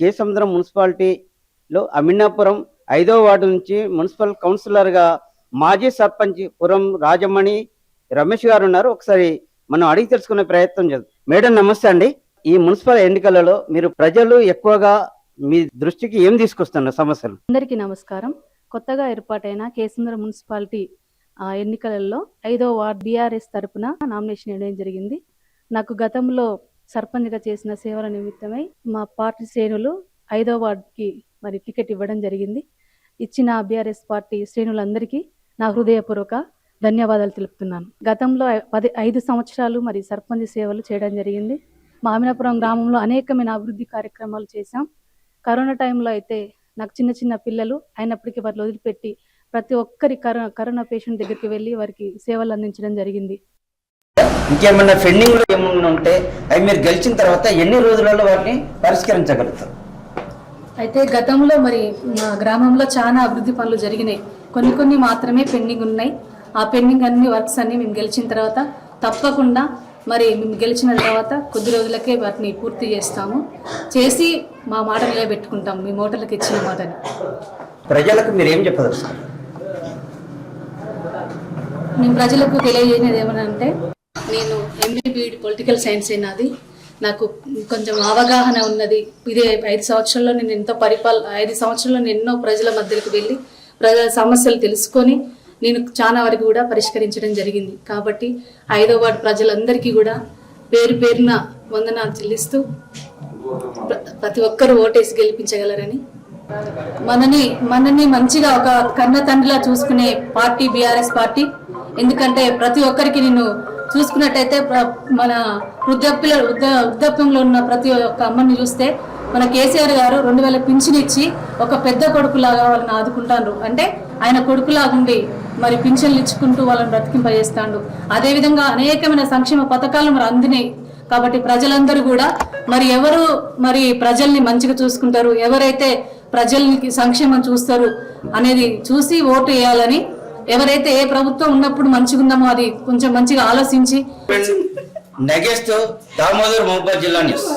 కేసముద్రం మున్సిపాలిటీలో అమినాపురం ఐదో వార్డు నుంచి మున్సిపల్ కౌన్సిలర్గా మాజీ సర్పంచ్ పురం రాజమణి రమేష్ గారు ఉన్నారు. ఒకసారి మనం అడిగి తెలుసుకునే ప్రయత్నం చేద్దాం. మేడం నమస్తే అండి. ఈ మున్సిపల్ ఎన్నికలలో మీరు ప్రజలు ఎక్కువగా మీ దృష్టికి ఏం తీసుకొస్తున్నారు సమస్యలు? అందరికీ నమస్కారం. కొత్తగా ఏర్పాటైన కేసుందర మున్సిపాలిటీ ఆ, ఎన్నికలలో ఐదో వార్డ్ బీఆర్ఎస్ తరపున నామినేషన్ వేయడం జరిగింది. నాకు గతంలో సర్పంచ్గా చేసిన సేవల నిమిత్తమై మా పార్టీ శ్రేణులు ఐదో వార్డుకి మరి టికెట్ ఇవ్వడం జరిగింది. ఇచ్చిన బీఆర్ఎస్ పార్టీ శ్రేణులందరికీ నా హృదయపూర్వక ధన్యవాదాలు తెలుపుతున్నాను. గతంలో పది ఐదు సంవత్సరాలు మరి సర్పంచ్ సేవలు చేయడం జరిగింది. మామినాపురం గ్రామంలో అనేకమైన అభివృద్ధి కార్యక్రమాలు చేశాం. కరోనా టైంలో అయితే నాకు చిన్న చిన్న పిల్లలు అయినప్పటికీ వారిని వదిలిపెట్టి ప్రతి ఒక్కరి కరోనా కరోనా పేషెంట్ దగ్గరికి వెళ్ళి వారికి సేవలు అందించడం జరిగింది. ఇంకేమన్నా పెండింగ్లో ఏమన్నా ఉంటే అవి మీరు గెలిచిన తర్వాత ఎన్ని రోజులలో వాటిని పరిష్కరించగలుగుతారు? అయితే గతంలో మరి మా గ్రామంలో చాలా అభివృద్ధి పనులు జరిగినాయి. కొన్ని కొన్ని మాత్రమే పెండింగ్ ఉన్నాయి. ఆ పెండింగ్ అన్ని వర్క్స్ అన్ని మేము గెలిచిన తర్వాత తప్పకుండా మరి మేము గెలిచిన తర్వాత కొద్ది రోజులకే వాటిని పూర్తి చేస్తాము. చేసి మా మాట నిలబెట్టుకుంటాం. మీ మోటర్లకు ఇచ్చిన మాటని. ప్రజలకు మీరు ఏం చెప్పదలుచుకున్నారు నేను ప్రజలకు తెలియజేయనిది ఏమనంటే నేను ఎంబీబీఈడి పొలిటికల్ సైన్స్ అయినది నాకు కొంచెం అవగాహన ఉన్నది. ఇదే ఐదు సంవత్సరాల్లో నేను ఎంతో పరిపాల ఐదు సంవత్సరాల్లో నేను ఎన్నో ప్రజల మధ్యలోకి వెళ్ళి ప్రజల సమస్యలు తెలుసుకొని నేను చాలా వరకు కూడా పరిష్కరించడం జరిగింది. కాబట్టి ఐదో వార్డు ప్రజలందరికీ కూడా పేరు పేరున వందనాలు చెల్లిస్తూ ప్రతి ఒక్కరూ ఓటేసి గెలిపించగలరని. మనని మనని మంచిగా ఒక కన్న తండ్రిలా చూసుకునే పార్టీ బీఆర్ఎస్ పార్టీ. ఎందుకంటే ప్రతి ఒక్కరికి నేను చూసుకున్నట్టయితే ప్ర- మన వృద్ధాప్యుల వృద్ధ వృద్ధాప్యంలో ఉన్న ప్రతి ఒక్క అమ్మని చూస్తే మన కేసీఆర్ గారు రెండు వేల పింఛన్ ఇచ్చి ఒక పెద్ద కొడుకులాగా వాళ్ళని ఆదుకుంటాను అంటే ఆయన కొడుకులాగుండి మరి పింఛన్లు ఇచ్చుకుంటూ వాళ్ళని బ్రతికింపజేస్తాడు. అదేవిధంగా అనేకమైన సంక్షేమ పథకాలు మరి అందినాయి. కాబట్టి ప్రజలందరూ కూడా మరి ఎవరు మరి ప్రజల్ని మంచిగా చూసుకుంటారు ఎవరైతే ప్రజలకి సంక్షేమం చూస్తారు అనేది చూసి ఓటు వేయాలని ఎవరైతే ఏ ప్రభుత్వం ఉన్నప్పుడు మంచిగా ఉన్నామో అది కొంచెం మంచిగా ఆలోచించి నెగెస్ట్ దామోదర్ మహబాద్ జిల్లా న్యూస్